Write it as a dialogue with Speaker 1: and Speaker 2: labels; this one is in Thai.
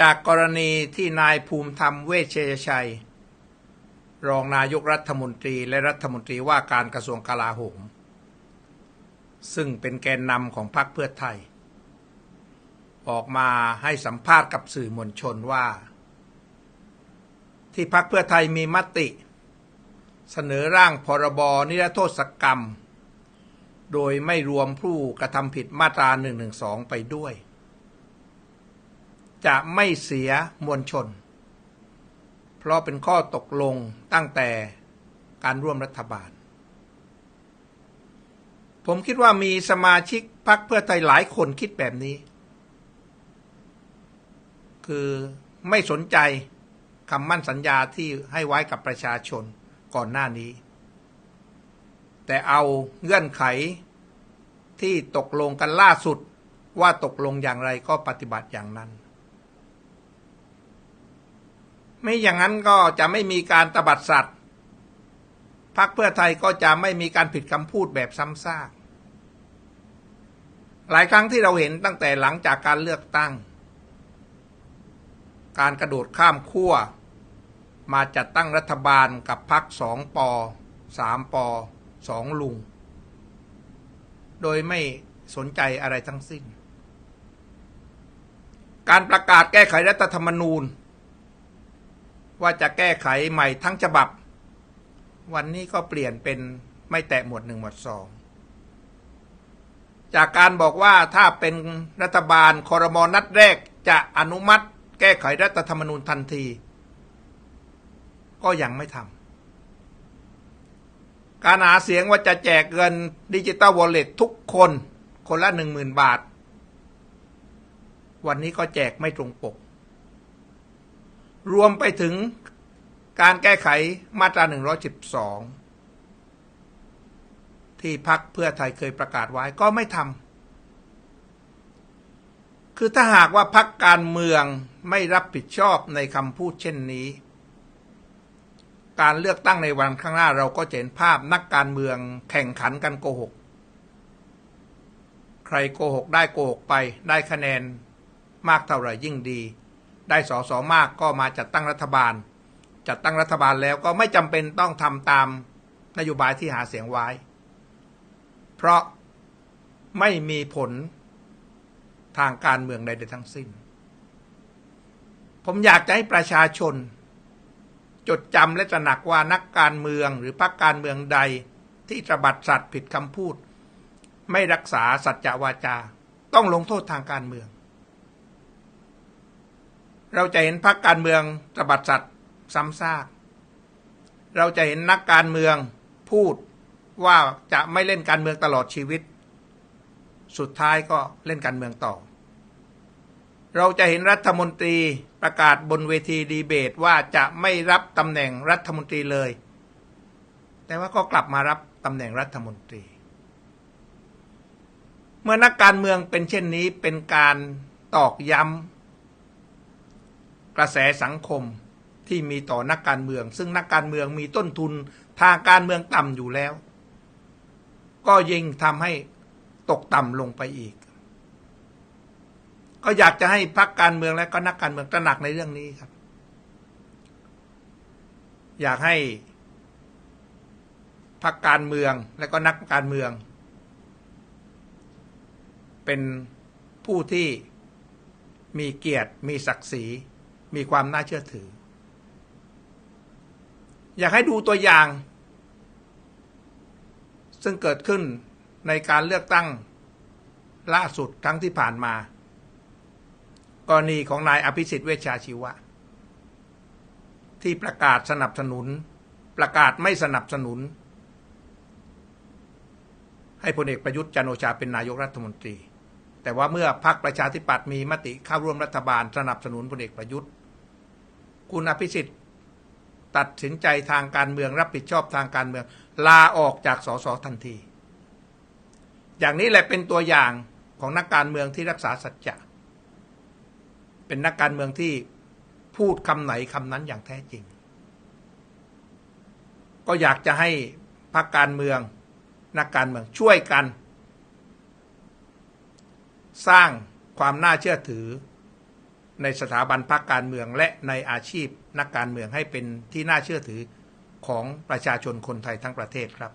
Speaker 1: จากกรณีที่นายภูมิธรรมเวชยชัย รองนายกรัฐมนตรีและรัฐมนตรีว่าการกระทรวงกลาโหม ซึ่งเป็นแกนนำของพรรคเพื่อไทย ออกมาให้สัมภาษณ์กับสื่อมวลชนว่า ที่พรรคเพื่อไทยมีมติ เสนอร่างพรบนิรโทษกรรม โดยไม่รวมผู้กระทำผิดมาตรา1นึไปด้วย จะไม่เสียมวลชน เพราะเป็นข้อตกลงตั้งแต่การร่วมรัฐบาล ผมคิดว่ามีสมาชิกพรรคเพื่อไทยหลายคนคิดแบบนี้ คือไม่สนใจคำมั่นสัญญาที่ให้ไว้กับประชาชนก่อนหน้านี้ แต่เอาเงื่อนไขที่ตกลงกันล่าสุดว่าตกลงอย่างไรก็ปฏิบัติอย่างนั้น ไม่อย่างนั้นก็จะไม่มีการตบัดสัตว์พรรคเพื่อไทยก็จะไม่มีการผิดคำพูดแบบซ้ำซากหลายครั้งที่เราเห็นตั้งแต่หลังจากการเลือกตั้ง การกระโดดข้ามขั้ว มาจัดตั้งรัฐบาลกับพรรคสองปอสามปอสองลุง โดยไม่สนใจอะไรทั้งสิ้น การประกาศแก้ไขรัฐธรรมนูญ ว่าจะแก้ไขใหม่ทั้งฉบับ วันนี้ก็เปลี่ยนเป็นไม่แตะหมวดหนึ่งหมวดสองจากการบอกว่าถ้าเป็นรัฐบาลคอรมอนัดแรกจะอนุมัติ แก้ไขรัฐธรรมนูญทันที ก็ยังไม่ทำการหาเสียงว่าจะแจกเงินดิจิตอลวอลเล็ตทุกคนคนละหนึ่งหมื่นบาท วันนี้ก็แจกไม่ตรงปก รวมไปถึงการแก้ไขมาตรา 112 ที่พักเพื่อไทยเคยประกาศไว้ก็ไม่ทำคือถ้าหากว่าพักการเมืองไม่รับผิดชอบในคำพูดเช่นนี้ การเลือกตั้งในวันข้างหน้าเราก็เห็นภาพนักการเมืองแข่งขันกันโกหก ใครโกหกได้โกหกไปได้คะแนนมากเท่าไหร่ยิ่งดี ได้สอสอมากก็มาจัดตั้งรัฐบาล จัดตั้งรัฐบาลแล้วก็ไม่จำเป็นต้องทำตามนโยบายที่หาเสียงไว้ เพราะไม่มีผลทางการเมืองใดๆทั้งสิ้น ผมอยากจะให้ประชาชน จดจำและตระหนักว่านักการเมืองหรือพรรคการเมืองใดที่ตระบัดสัตว์ผิดคำพูด ไม่รักษาสัจจวาจา ต้องลงโทษทางการเมือง เราจะเห็นพรรคการเมืองตระบัดสัตว์ซ้ำซาก เราจะเห็นนักการเมืองพูดว่าจะไม่เล่นการเมืองตลอดชีวิต สุดท้ายก็เล่นการเมืองต่อ เราจะเห็นรัฐมนตรีประกาศบนเวทีดีเบตว่าจะไม่รับตำแหน่งรัฐมนตรีเลย แต่ว่าก็กลับมารับตำแหน่งรัฐมนตรี เมื่อนักการเมืองเป็นเช่นนี้เป็นการตอกย้ำ กระแสสังคมที่มีต่อนักการเมือง ซึ่งนักการเมืองมีต้นทุนทางการเมืองต่ำอยู่แล้ว ก็ยิ่งทำให้ตกต่ำลงไปอีก ก็อยากจะให้พรรคการเมืองและก็นักการเมืองตระหนักในเรื่องนี้ครับ อยากให้พรรคการเมืองและก็นักการเมือง เป็นผู้ที่มีเกียรติมีศักดิ์ศรี มีความน่าเชื่อถือ อยากให้ดูตัวอย่าง ซึ่งเกิดขึ้นในการเลือกตั้งล่าสุดทั้งที่ผ่านมา กรณีของนายอภิสิทธิ์เวชชาชีวะ ที่ประกาศสนับสนุน ประกาศไม่สนับสนุน ให้พลเอกประยุทธ์จันโอชาเป็นนายกรัฐมนตรี แต่ว่าเมื่อพรรคประชาธิปัตย์มีมติเข้าร่วมรัฐบาลสนับสนุนพลเอกประยุทธ์ คุณอภิสิทธิ์ตัดสินใจทางการเมืองรับผิดชอบทางการเมือง ลาออกจากสสทันที อย่างนี้แหละเป็นตัวอย่างของนักการเมืองที่รักษาสัจจะ เป็นนักการเมืองที่พูดคำไหนคำนั้นอย่างแท้จริง ก็อยากจะให้พรรคการเมือง นักการเมืองช่วยกัน สร้างความน่าเชื่อถือ ในสถาบันพรรคการเมืองและในอาชีพนักการเมืองให้เป็นที่น่าเชื่อถือของประชาชนคนไทยทั้งประเทศครับ